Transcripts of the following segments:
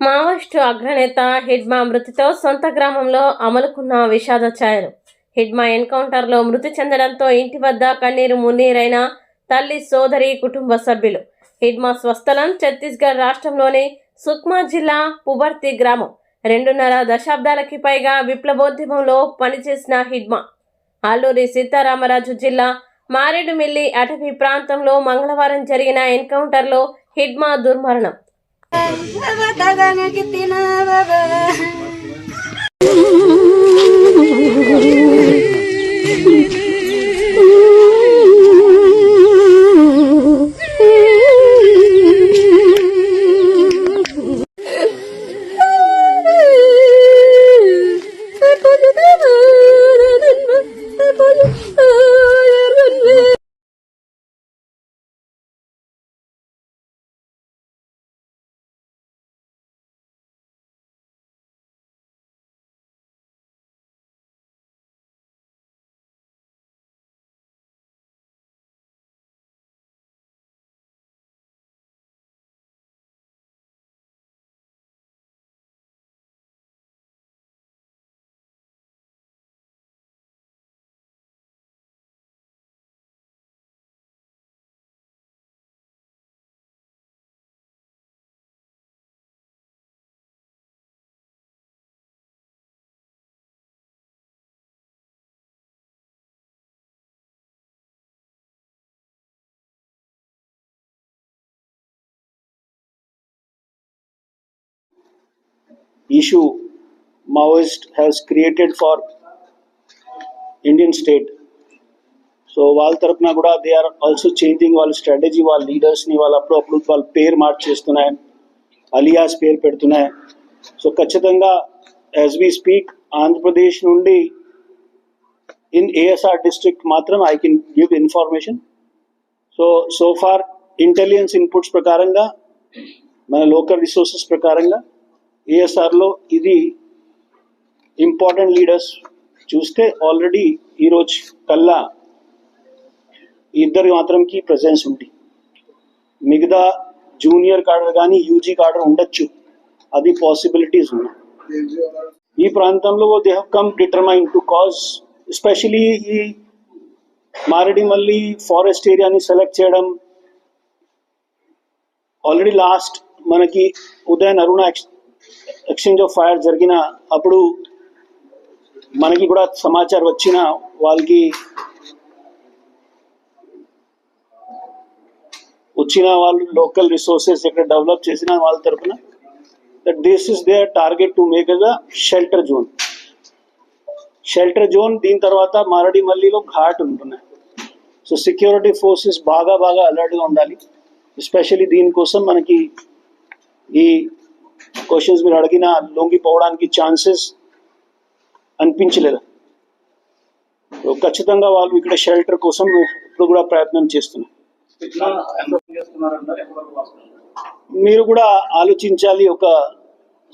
Maoist అగ్రనేత హిడ్మా మృతితో సొంత గ్రామంలో అమలుకున్న విషాద ఛాయలు హిడ్మా ఎన్కౌంటర్లో మృతి చెందడంతో ఇంటి వద్ద కన్నీరు మున్నీరైన తల్లి సోదరి కుటుంబ సభ్యులు. హిడ్మా స్వస్థలం ఛత్తీస్గఢ్ రాష్ట్రంలోని సుక్మా జిల్లా పుబర్తి గ్రామం. రెండున్నర దశాబ్దాలకి పైగా విప్లవోద్యమంలో పనిచేసిన హిడ్మా. అల్లూరి సీతారామరాజు జిల్లా మారేడుమిల్లి అటవీ ప్రాంతంలో మంగళవారం జరిగిన ఎన్కౌంటర్లో హిడ్మా దుర్మరణం. Thank you. Issue Maoist has created for Indian state. So వాళ్ళ తరపున కూడా దే ఆర్ ఆల్సో చేంజింగ్ వాళ్ళ స్ట్రాటజీ వాళ్ళ లీడర్స్ని వాళ్ళు అప్పుడప్పుడు వాళ్ళ పేరు మార్చేస్తున్నాయి. అలియాస్ పేరు పెడుతున్నాయి. సో ఖచ్చితంగా యాజ్ వి స్పీక్ ఆంధ్రప్రదేశ్ నుండి ఇన్ ఏఎస్ఆర్ డిస్ట్రిక్ట్ మాత్రం I can give information so so far intelligence inputs ప్రకారంగా మన లోకల్ రిసోర్సెస్ ప్రకారంగా ఏఎస్ఆర్లో ఇది ఇంపార్టెంట్ లీడర్స్ చూస్తే ఆల్రెడీ ఈరోజు కల్లా ఇద్దరు మాత్రంకి ప్రజెన్స్ ఉంది. మిగతా జూనియర్ కార్డర్ కానీ యూజీ కార్డర్ ఉండొచ్చు. అది పాసిబిలిటీస్ ఉన్నాయి. ఈ ప్రాంతంలో they have come determine to cause especially ఈ మారేడుమల్లి ఫారెస్ట్ ఏరియాని సెలెక్ట్ చేయడం. ఆల్రెడీ లాస్ట్ మనకి Udayan Aruna exchange of fire జరిగిన అప్పుడు మనకి కూడా సమాచారం వచ్చిన వాళ్ళకి వచ్చిన వాళ్ళు లోకల్ రిసోర్సెస్ ఇక్కడ డెవలప్ చేసిన వాళ్ళ తరపున that this is their target to make the shelter zone shelter zone దీని తర్వాత మారడి మల్లిలో ఘాట్ ఉంటున్నాయి. సో సెక్యూరిటీ ఫోర్సెస్ బాగా బాగా అలర్ట్గా ఉండాలి. ఎస్పెషల్లీ దీనికోసం మనకి ఈ క్వశ్చన్స్ మీరు అడిగిన లొంగిపోవడానికి ఛాన్సెస్ అనిపించలేదు. ఖచ్చితంగా వాళ్ళు ఇక్కడ షెల్టర్ కోసం ఇప్పుడు కూడా ప్రయత్నం చేస్తున్నారు. మీరు కూడా ఆలోచించాలి ఒక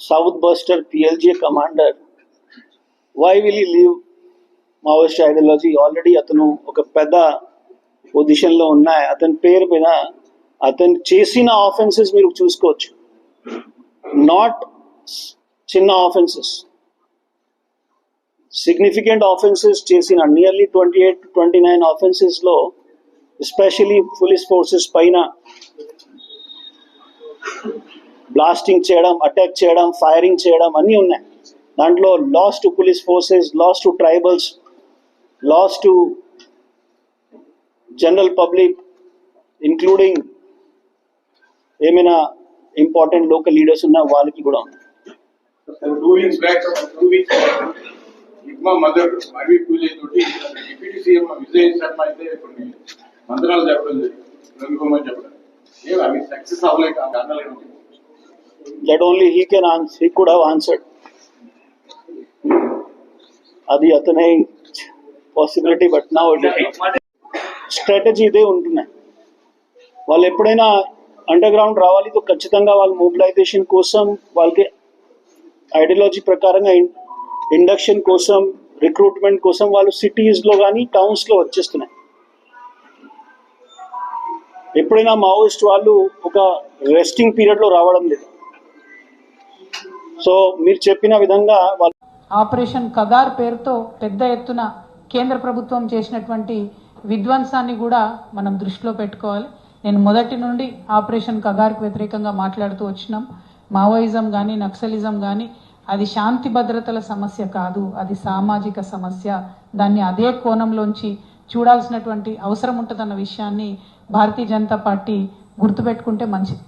south Bastar PLGA commander. Why will he leave Maoist ideology already అతను ఒక పెద్ద పొజిషన్లో ఉన్నాయి. అతని పేరు మీద అతను చేసిన ఆఫెన్సెస్ మీరు చూసుకోవచ్చు. నాట్ చిన్న ఆఫెన్సెస్ సిగ్నిఫికెంట్ ఆఫెన్సెస్ చేసిన nearly twenty eight twenty nine ఆఫెన్సెస్లో especially police forces పైన బ్లాస్టింగ్ చేయడం అటాక్ చేయడం ఫైరింగ్ చేయడం అన్నీ ఉన్నాయి. దాంట్లో loss to police forces loss to tribals loss to general public including ఏమైనా ఇంపార్టెంట్ లోకల్ లీడర్స్ ఉన్న వాళ్ళకి కూడా ఉంది two weeks back two weeks ఇగ్మా mother అడవి పూజ తోటి డిప్యూటీ సీఎం విజయ్ శర్మ అయితే కొన్ని మంత్రాలు చెప్పడం జరిగింది రవికుమార్ చెప్పడం ఏం అవి సక్సెస్ అవ్వలేక కారణాలు ఏంటి that only he can answer he could have answered అది అతనే పాసిబిలిటీ బట్ నా స్ట్రాటజీ ఇదే ఉంటున్నాయి వాళ్ళు ఎప్పుడైనా అండర్ గ్రౌండ్ రావాలి. తో ఖచ్చితంగా వాళ్ళ మొబిలైజేషన్ కోసం వాళ్ళకి ఐడియాలజీ ప్రకారంగా ఇండక్షన్ కోసం రిక్రూట్మెంట్ కోసం వాళ్ళు సిటీస్లో కానీ టౌన్స్లో వచ్చేస్తున్నాయి. ఎప్పుడైనా మావోయిస్ట్ వాళ్ళు ఒక రెస్టింగ్ పీరియడ్లో రావడం లేదు. సో మీరు చెప్పిన విధంగా వాళ్ళు ఆపరేషన్ కగార్ పేరుతో పెద్ద ఎత్తున కేంద్ర ప్రభుత్వం చేసినటువంటి విధ్వంసాన్ని కూడా మనం దృష్టిలో పెట్టుకోవాలి. నేను మొదటి నుండి ఆపరేషన్ కగార్కు వ్యతిరేకంగా మాట్లాడుతూ వచ్చినాం. మావోయిజం కానీ నక్సలిజం కానీ అది శాంతి భద్రతల సమస్య కాదు. అది సామాజిక సమస్య. దాన్ని అదే కోణంలోంచి చూడాల్సినటువంటి అవసరం ఉంటుందన్న విషయాన్ని భారతీయ జనతా పార్టీ గుర్తుపెట్టుకుంటే మంచిది.